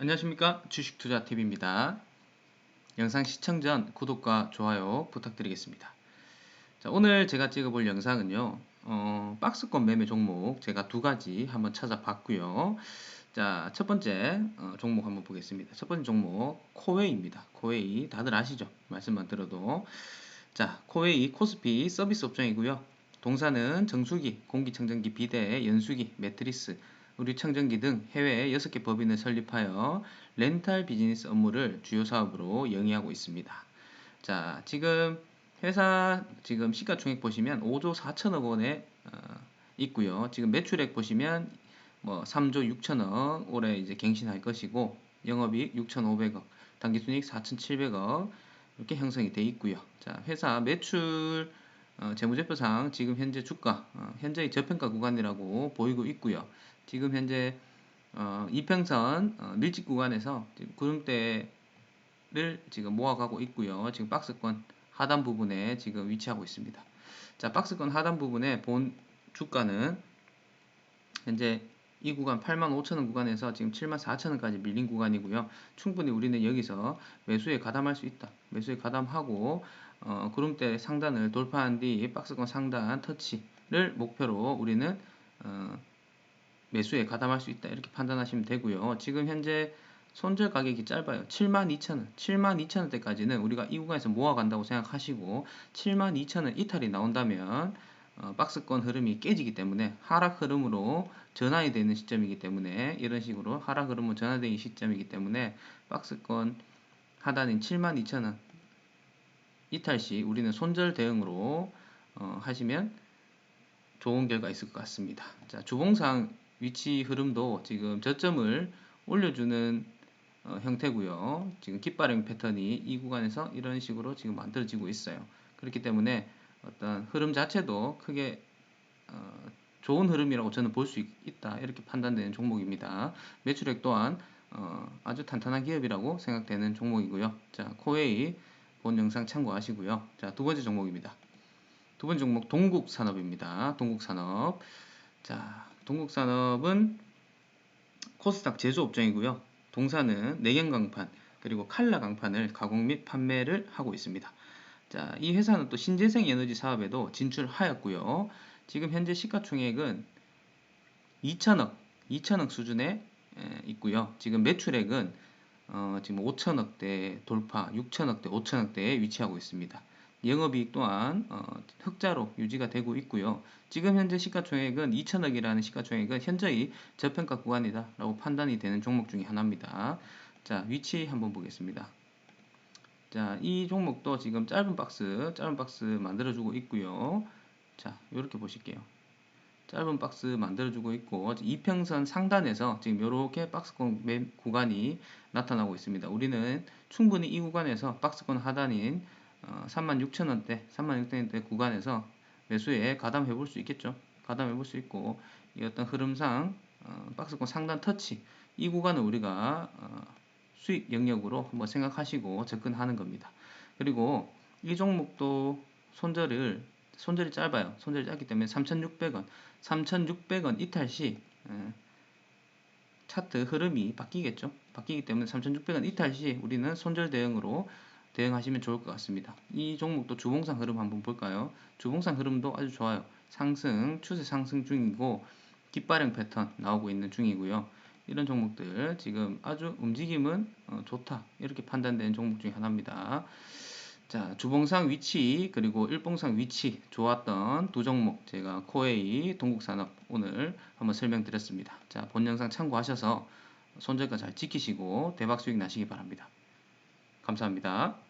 안녕하십니까 주식투자TV입니다. 영상 시청 전 구독과 좋아요 부탁드리겠습니다. 자, 오늘 제가 찍어볼 영상은요 어, 박스권 매매 종목 제가 두 가지 한번 찾아봤고요 자, 첫 번째 어, 종목 한번 보겠습니다. 첫 번째 종목 코웨이입니다. 코웨이 다들 아시죠? 말씀만 들어도 자, 코웨이 코스피 서비스 업종이고요. 동사는 정수기, 공기청정기, 비대, 연수기, 매트리스, 우리 청정기 등 해외 6개 법인을 설립하여 렌탈 비즈니스 업무를 주요 사업으로 영위하고 있습니다. 자, 지금 회사 지금 시가총액 보시면 5조 4천억 원에 어, 있고요. 지금 매출액 보시면 뭐 3조 6천억 올해 이제 갱신할 것이고 영업이익 6,500억, 당기순이익 4,700억 이렇게 형성이 돼 있고요. 자, 회사 매출 어, 재무제표상 지금 현재 주가 어, 현재의 저평가 구간이라고 보이고 있고요. 지금 현재 어, 이평선 어, 밀집 구간에서 구름대를 지금 모아가고 있고요. 지금 박스권 하단 부분에 지금 위치하고 있습니다. 자, 박스권 하단 부분에 본 주가는 현재 이 구간 8만 5천원 구간에서 지금 7만 4천원까지 밀린 구간이고요. 충분히 우리는 여기서 매수에 가담할 수 있다. 매수에 가담하고 어, 구름대 상단을 돌파한 뒤 박스권 상단 터치를 목표로 우리는 어, 매수에 가담할 수 있다 이렇게 판단하시면 되고요. 지금 현재 손절 가격이 짧아요. 72,000원, 72,000원대까지는 우리가 이 구간에서 모아간다고 생각하시고 72,000원 이탈이 나온다면 어, 박스권 흐름이 깨지기 때문에 하락 흐름으로 전환이 되는 시점이기 때문에 이런 식으로 하락 흐름으로 전환되는 시점이기 때문에 박스권 하단인 72,000원 이탈 시 우리는 손절 대응으로 어, 하시면 좋은 결과 있을 것 같습니다. 자, 주봉상 위치 흐름도 지금 저점을 올려주는 어, 형태고요. 지금 깃발행 패턴이 이 구간에서 이런 식으로 지금 만들어지고 있어요. 그렇기 때문에 어떤 흐름 자체도 크게 어, 좋은 흐름이라고 저는 볼 수 있다 이렇게 판단되는 종목입니다. 매출액 또한 어, 아주 탄탄한 기업이라고 생각되는 종목이고요. 자 코웨이 본 영상 참고하시고요. 자두 번째 종목입니다. 두 번째 종목 동국산업입니다. 동국산업 자 동국산업은 코스닥 제조업종이고요. 동사는 내경 강판 그리고 칼라 강판을 가공 및 판매를 하고 있습니다. 자, 이 회사는 또 신재생 에너지 사업에도 진출하였고요. 지금 현재 시가총액은 2천억, 2천억 수준에 있고요. 지금 매출액은 어, 지금 5천억대 돌파, 6천억대, 5천억대에 위치하고 있습니다. 영업이익 또한 어, 흑자로 유지가 되고 있고요. 지금 현재 시가총액은 2천억이라는 시가총액은 현저히 저평가 구간이다라고 판단이 되는 종목 중에 하나입니다. 자 위치 한번 보겠습니다. 자, 이 종목도 지금 짧은 박스, 짧은 박스 만들어주고 있고요. 자, 이렇게 보실게요. 짧은 박스 만들어주고 있고 이평선 상단에서 지금 이렇게 박스권 구간이 나타나고 있습니다. 우리는 충분히 이 구간에서 박스권 하단인 어, 36,000원대, 36,000원대 구간에서 매수에 가담해 볼 수 있겠죠. 가담해 볼 수 있고 이 어떤 흐름상 어, 박스권 상단 터치 이 구간을 우리가 어, 수익 영역으로 한번 생각하시고 접근하는 겁니다. 그리고 이 종목도 손절을 손절이 짧아요. 손절이 짧기 때문에 3,600원, 3,600원 이탈 시 에, 차트 흐름이 바뀌겠죠. 바뀌기 때문에 3,600원 이탈 시 우리는 손절 대응으로 대응하시면 좋을 것 같습니다. 이 종목도 주봉상 흐름 한번 볼까요? 주봉상 흐름도 아주 좋아요. 상승, 추세 상승 중이고 깃발행 패턴 나오고 있는 중이고요. 이런 종목들 지금 아주 움직임은 어, 좋다 이렇게 판단된 종목 중에 하나입니다. 자 주봉상 위치 그리고 일봉상 위치 좋았던 두 종목 제가 코웨이 동국산업 오늘 한번 설명드렸습니다. 자 본 영상 참고하셔서 손절가 잘 지키시고 대박 수익 나시기 바랍니다. 감사합니다.